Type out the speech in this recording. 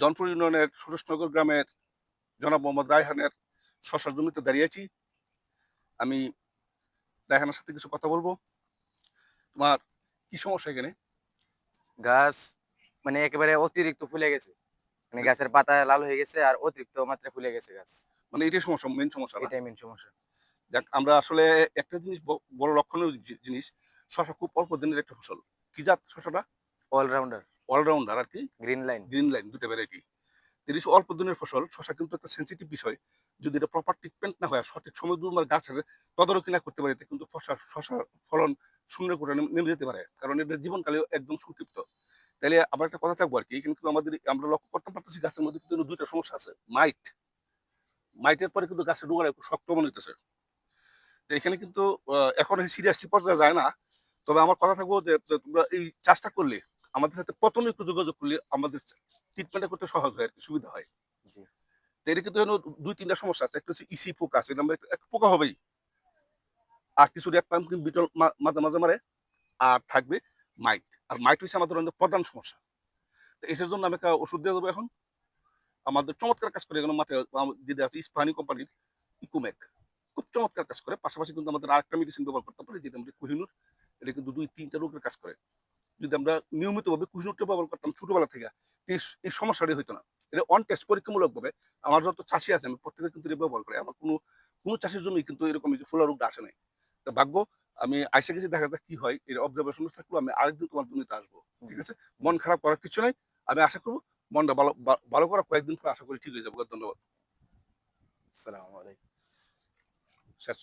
দনপুর ইউনিয়নের সুরেশনগর গ্রামের জনাব মোহাম্মদ রায়হানের শশার জমিতে দাঁড়িয়েছি। আমি রায়হানের সাথে কিছু কথা বলব। তোমার কি সমস্যা এখানে? গাছ মানে একেবারে অতিরিক্ত ফুলে গেছে। মানে গাছের পাতা লাল হয়ে গেছে আর অতিরিক্ত মাত্রায় ফুলে গেছে গাছ। মানে এটাই সমস্যা মেন সমস্যা এটাই মেন সমস্যা। যাক আমরা আসলে একটা জিনিস বড় লক্ষণীয় জিনিস শশা খুব অল্প দিনের একটা ফসল। কি জাত শশাটা? অলরাউন্ডার অলরাউন্ডার আর কি গ্রিন লাইন গ্রিন লাইন দুটো ভ্যারাইটি তিরিশ অল্প দিনের ফসল শশা কিন্তু একটা সেন্সিটিভ বিষয়। যদি এটা প্রপার ট্রিটমেন্ট না হয় সঠিক সময় যদি গাছের তদারকি না করতে পারি কিন্তু শশা শশার ফলন শূন্য করে নেমে যেতে পারে। কারণ এটার জীবনকালে একদম সংক্ষিপ্ত। তাহলে আবার একটা কথা থাকব আর কি এখানে কিন্তু আমাদের আমরা লক্ষ্য করতে পারতেছি গাছের মধ্যে কিন্তু দুইটা সমস্যা আছে মাইট মাইটের পরে কিন্তু গাছের ডোগাটা একটু শক্ত মনে হইতেছে। তো এখানে কিন্তু এখন সিরিয়াসলি পর্যায়ে যায় না তবে আমার কথা থাকব যে যে তোমরা এই চাষটা করলে আমাদের সাথে প্রথমে একটু যোগাযোগ করলে আমাদের ট্রিটমেন্ট করতে সহজ হয় আর কি সুবিধা হয়। এটা কিন্তু দুই তিনটা সমস্যা আছে একটা হচ্ছে ইসি পোকা আছে একটু- একটু পোকা হবেই। আর কিছু রেড পাম্পকিন বিটল মাঝে মাঝে মারে আর থাকবে মাইট আর মাইট হচ্ছে আমাদের অনেক প্রধান সমস্যা। তো এটার জন্য আমি একটা ওষুধ দিয়ে দেবো এখন। আমাদের চমৎকার কাজ করে এখানে মাথায় দিদি আছে ইস্পাহানি কোম্পানির ইকুমেক খুব চমৎকার কাজ করে। পাশাপাশি কিন্তু আমাদের আরেকটা মেডিসিন ব্যবহার করতে পারি যেটা আমরা কুহিনুর এটা কিন্তু দুই তিনটা রোগের কাজ করে। যদি আমরা নিয়মিতভাবে কুহিনুরটা ব্যবহার করতাম ছোটবেলা থেকে এই সমস্যাটি হইতো না। এটা অন টেস্ট পরীক্ষামূলক ভাবে আমার যত চাষি আছে আমি প্রত্যেকে কিন্তু এটা ব্যবহার করি। আমার কোনো কোনো চাষের জমি কিন্তু এরকম যে ফুলা রোগটা আসে নাই। তো ভাগ্য আমি আইসা গেছি দেখা যাক কি হয়। এর অবজারভেশন থাকল আমি আরেকদিন তোমার জমিতে আসব। ঠিক আছে? মন খারাপ করার কিছু নাই। আমি আশা করব মনটা ভালো ভালো করা কয়েকদিন পর আশা করি ঠিক হয়ে যাব। ধন্যবাদ। আসসালামু আলাইকুম শেষ